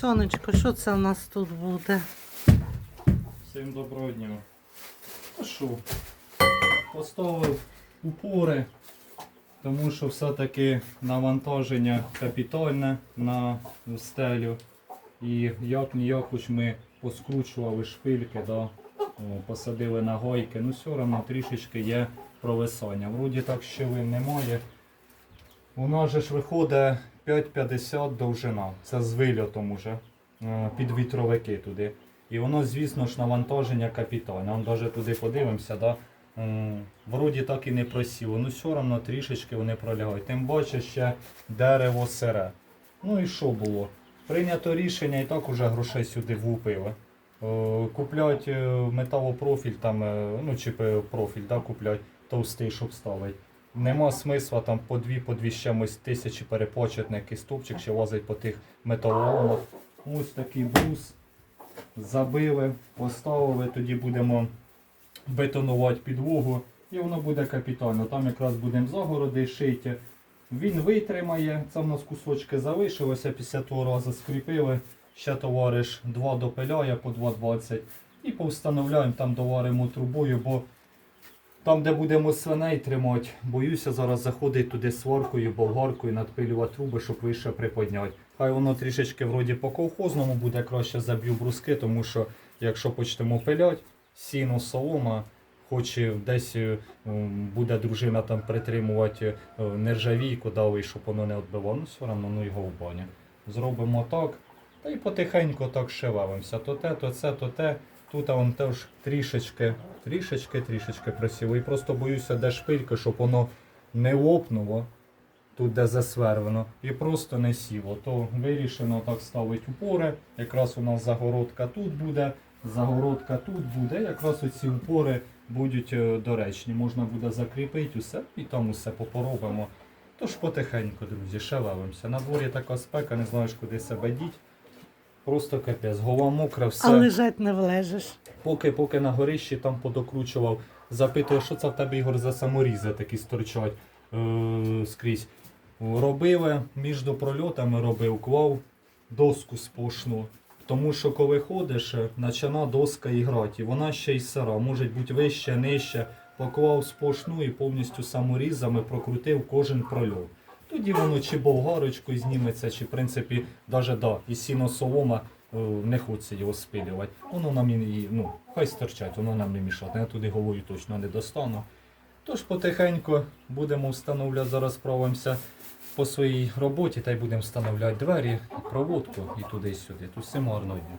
Сонечко, що це у нас тут буде? Всім доброго дня. Ну що, поставив упори, тому що все-таки навантаження капітальне на стелю. І як ніяк хоч ми поскручували шпильки, да, посадили на гойки, ну все одно трішечки є провисання. Вроді так щілин немає. У нас же ж виходить 5,50 довжина. Це з вильотом уже. е, Під вітровики туди. І воно, звісно ж, навантаження капітальне. Вон навіть туди подивимося, да? вроді так і не просіло. Ну все одно трішечки вони пролягають. Тим більше ще дерево сире. Ну і що було? Прийнято рішення і так уже грошей сюди влупили. Е, Куплять е, металопрофіль, там, е, ну чи профіль, да, куплять товстий, щоб ставити. Нема смисла там по дві, по дві чимось тисячі переплачувати на якийсь стовпчик, ще лазить по тих металоломах. Ось такий брус. Забили, поставили, тоді будемо бетонувати підлогу і воно буде капітально. Там якраз будемо загороди шити. Він витримає, це в нас кусочки залишилося, після того разу скріпили. Ще товариш 2 допиляє по 2,20 і повстановляємо, там доваримо трубою, бо там, де будемо свиней тримати, боюся зараз заходить туди сваркою, болгаркою, надпилювати труби, щоб вище приподняти. Хай воно трішечки вроді по колхозному буде краще заб'ю бруски, тому що якщо почнемо пиляти, сіно, солома, хоч і десь е, буде дружина там притримувати е, нержавійку, дали, щоб воно не відбивало, ну все одно ну його в баню. Зробимо так. Та й потихеньку так шевелимося. То те, то це, то те. Тут он теж трішечки, трішечки, трішечки просіло. І просто боюся, де шпилька, щоб воно не лопнуло, тут де засвервано, і просто не сіло. То вирішено так ставити упори. Якраз у нас загородка тут буде, загородка тут буде. Якраз оці упори будуть е, доречні. Можна буде закріпити усе і там усе попоробимо. Тож потихеньку, друзі, шевелимося. На дворі така спека, не знаєш, куди себе діть. Просто капець, голова мокра, все. А лежать не влежиш. Поки, поки на горищі там подокручував, запитував, що це в тебе Ігор за саморізи такі стирчать е- скрізь. Робили між прольотами робив, клав доску сплошну. Тому що коли ходиш, е, почина доска іграти. І вона ще й сира, може бути вище, нижче. Поклав сплошну і повністю саморізами прокрутив кожен прольот. Тоді воно чи болгарочкою зніметься, чи в принципі, навіть да, і сіно солома е, не хочеться його спилювати. Воно нам і, ну, хай стерчать, воно нам не мішає. Я туди головою точно не достану. Тож потихеньку будемо встановлювати, зараз справимося по своїй роботі та й будемо встановляти двері, проводку і туди-сюди. Тут всім гарного дня.